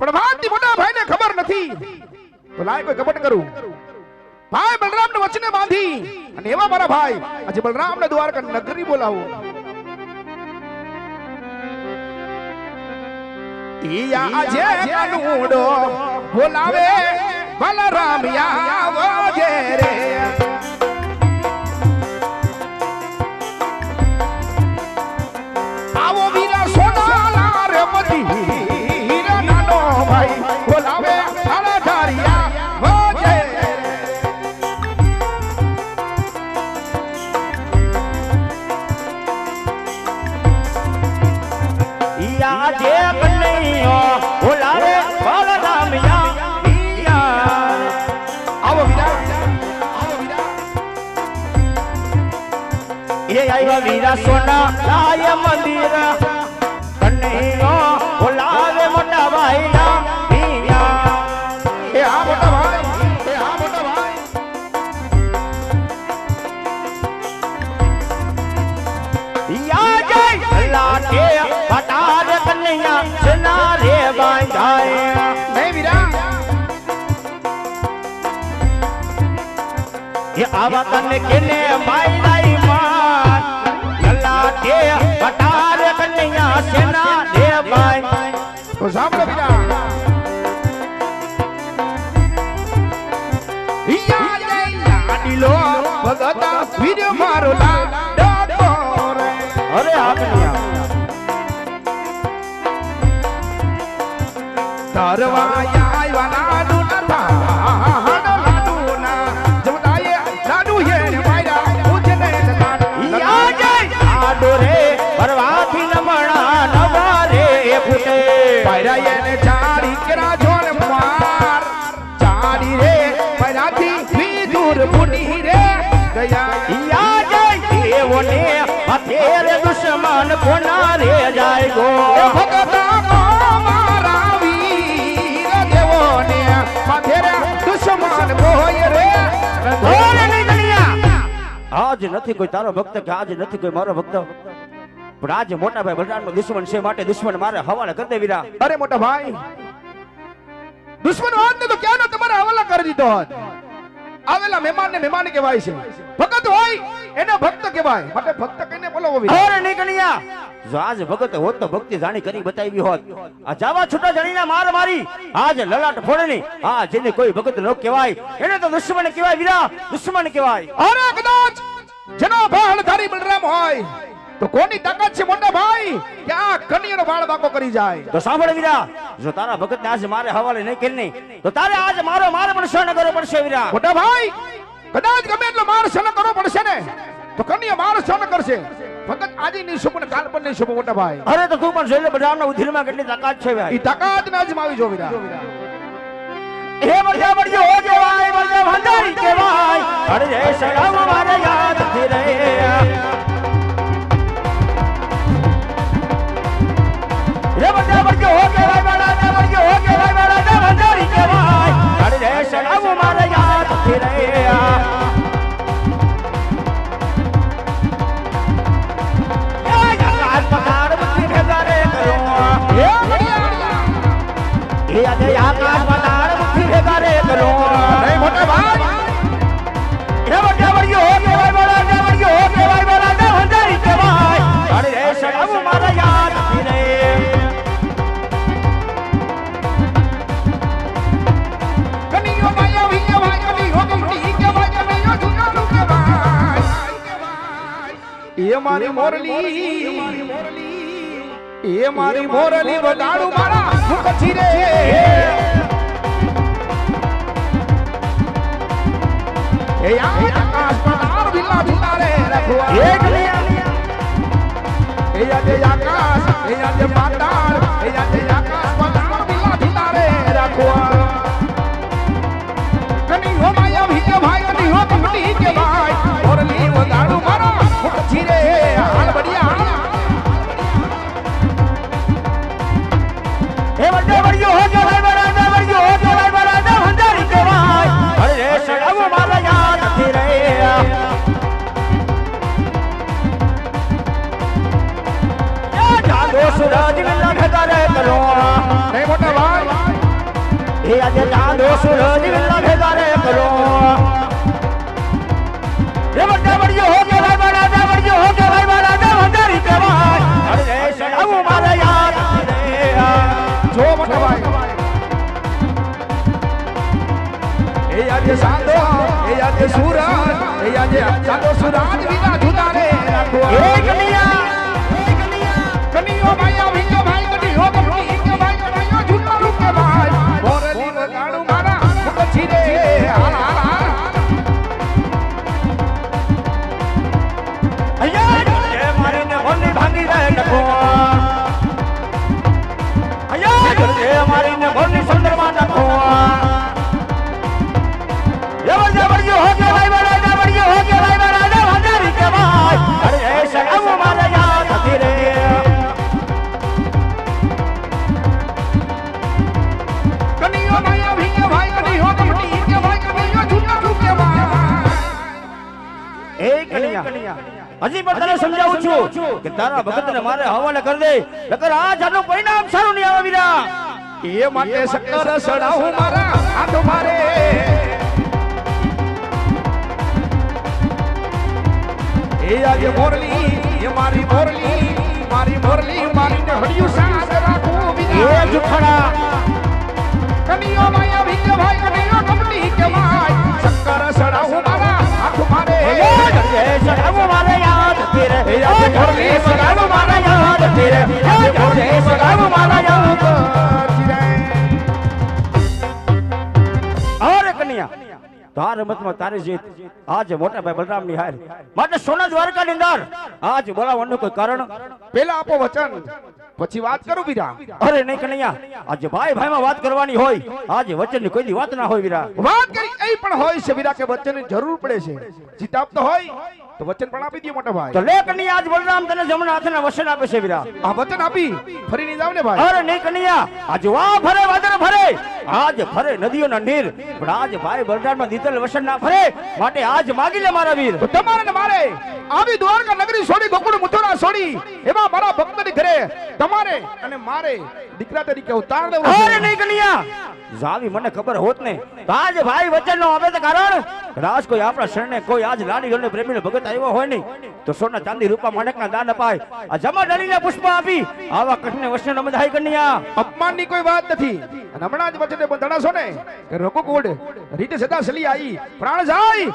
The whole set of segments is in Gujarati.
પણ વાતની મોટા ભાઈને ખબર નથી. તો લાય કોઈ કપટ કરું. ભાઈ બલરામ ને વચને બાંધી. અને એવા મારા ભાઈ, આજે બલરામને દ્વારકા નગરી બોલાવો. આજે કનુડો બોલાવે, બલરામ આવો જે કેને માયલાઈ માન લાટે પટાર કનૈયા સના રે બાંધાય તો સાંભળો વીરા ઈયા જય લાડીલો ભગત વીર મારો લાડો રે અરે આ કનૈયા તરવાયા કોના રે જાય ગો. એ મારા વીર દેવોને માથેરે દુશ્મન ભોય રે. આજ નથી કોઈ તારો ભક્ત કે આજ નથી કોઈ મારો ભક્ત. પણ આજે મોટા ભાઈ બલરામનો દુશ્મન છે માટે દુશ્મન મારે હવાલે કરી દે વીરા. અરે મોટા ભાઈ દુશ્મન હોત ને તો ક્યાં તમારે હવાલા કરી દીધો હોત? આવેલા મહેમાન ને મહેમાન કહેવાય છે. ભગત હોય એને ભક્ત કહેવાય. માટે ભક્ત કહીને બોલાવો. નીકળ્યા. જો આજ ભગત હોત તો ભક્તિ જાણી કરી બતાવી હોત. આ જાવા છૂટા જણીના માર મારી. આજ લલાટ ફોડની આ જેને કોઈ ભગત ન કહેવાય એને તો દુશ્મન કહેવાય વિરા દુશ્મન કહેવાય. અરે કદાચ જેનો ભાળ ધારી બલરામ હોય તો કોની તાકાત છે મોટા ભાઈ? કે આ કન્યાનો ભાળ બાકો કરી જાય? તો સાંભળ વીરા જો તારા ભગતને આજે મારે હવાલે નહીં કરી નહીં તો તારે આજ મારો મારે પણ સહન કરવો પડશે વિરા મોટા ભાઈ કદાચ ગમે એટલો માર સહન કરવો પડશે ને તો કન્યા માર સહન કરશે. ભગત આજે નહીં શુભ ને કાલ પણ નહીં શુભ મોટા ભાઈ. અરે તો તું પણ જોઈ લે બધાના ઉધીરમાં કેટલી તાકાત છે ભાઈ ઈ તાકાત ને અજમાવી જો વિરા હે બળજા બળજો હો કેવાય બળજા ભંડારી કેવાય અરે સલામ મારે યાદથી રહે એ મારી મોરલી. એ મારી મોરલી. વગાડું મારા મુખથી રે એ આકાશ પધાર વિલા વિલા રે રખવા. એ કલિયા એ આજે આકાશ એ આજે પાતાળ જાગો સુરજ લખતા રે કરો નહીં મોટા ભાઈ એ આજે ચાંદો સૂરજ વેલા ભેગા રે કરો એ બધા વળ્યો હો કે ભાઈ મારા દા વળ્યો હો કે ભાઈ મારા દા વધારી કહેવાય અરે રે સડાવું મારે યાર રે આ. જો મોટા ભાઈ એ આજે સાંધો એ આજે સુરજ એ આજે સાંધો સુરાજ વિના કે તારા ભગત ને મારે હવાલે કરી દે. નકર આ જાનું પરિણામ સારું નહીં આવે વીરા. એ માટે શક્કર સડાવું મારા હાથ મારે. એ આજે મોરલી એ મારી મોરલી મારી મોરલી મારી ને હડિયું સાથ રાખું એ જુખડા જુઠાડા માયા ભીજ ભાઈ કનીઓ કમલી કે ભાઈ શક્કર સડાવું મારા હાથ મારે. એ સગાવું મારે રમતમાં તારી જીત. આજે મોટા ભાઈ બલરામની હાર. માટે સોના દ્વારકા ની અંદર આજ બોલાવવાનું કોઈ કારણ? પેલા આપો વચન પછી વાત કરું બીરા અરે નહીં કનૈયા આજે ભાઈ ભાઈ માં વાત કરવાની હોય. આજે વચનની કોઈ વાત ના હોય વીરા. વાત કરી એ પણ હોય છે વીરા કે જરૂર પડે છે. જીત આપતો હોય તો વચન પણ આપી દો મોટા ભાઈ. તો લે કનૈયા આજ બલરામ તને જમણા હાથના વચન આપે છે વીરા આ વચન આપી ફરીને જાવ ને ભાઈ. અરે નહીં કનૈયા આજ વા ફરે વાદર ફરે. આજ ફરે નદીઓના નીર. પણ આજ ભાઈ બલરામના દીતલ વચન ના ફરે. માટે આજ માગી લે મારા વીર. તમારે ને મારે આવી દ્વારકા નગરી છોડી ગોકુળ મથુરા છોડી એમાં મારા ભક્તની ઘરે તમારે અને મારે દીકરા તરીકે ઉતાર દેવું. અરે નહીં કનૈયા જાવી મને ખબર હોત ને આજ ભાઈ વચન નો આવે તો કારણ રાજ કોઈ આપણા શરણે કોઈ આજ લાડી પ્રેમી પ્રેમીનો ભગત આવ્યો હોય નહીં. તો સોના ચાંદી રૂપા માણેકના દાન અપાય. આ જમા ડલીને પુષ્પ આપી. આવા કઠને વચન નમદાય કન્યા અપમાનની કોઈ વાત નથી. અને હમણાં જ વચને બંધાણાશો ને કે રોકો કોડ રીતે સદા સલી આવી પ્રાણ જાય.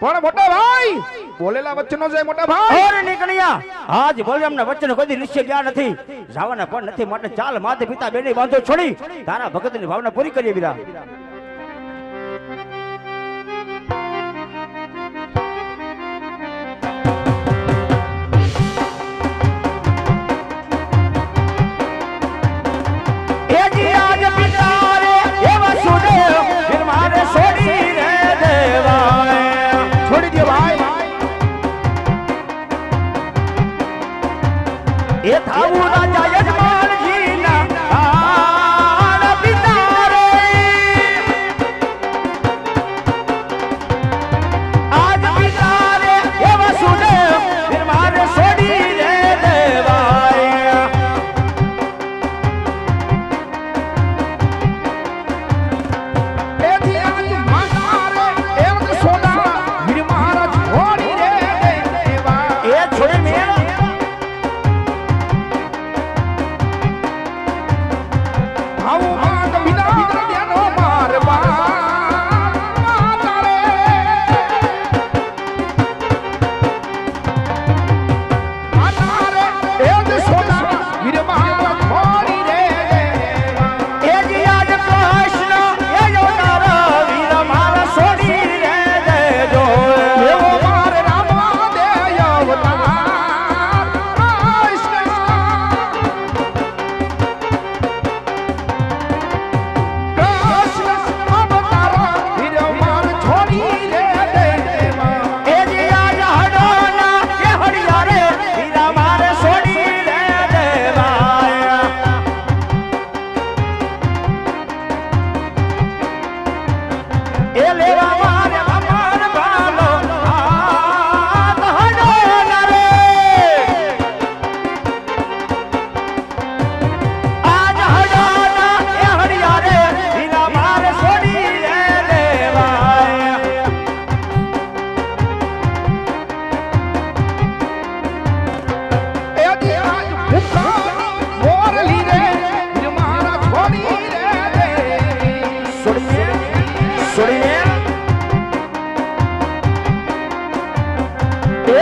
પણ મોટા ભાઈ બોલેલા વચનો જાય મોટા ભાઈ. ઓર નીકળ્યા આજ બલરામના વચન કદી નિશ્ચય ગયા નથી. જાવાના પણ નથી. માટે ચાલ માતે પિતા બેને બાંધો છોડી. તારા ભગતની ભાવના પૂરી કરીએ વીરા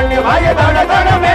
பொண்ணு வாய தட தடமே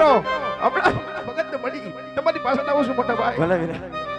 કરો. હમણાં ભગત મળી તમારી પાસે આવું છું મોટા ભાઈ. ભલે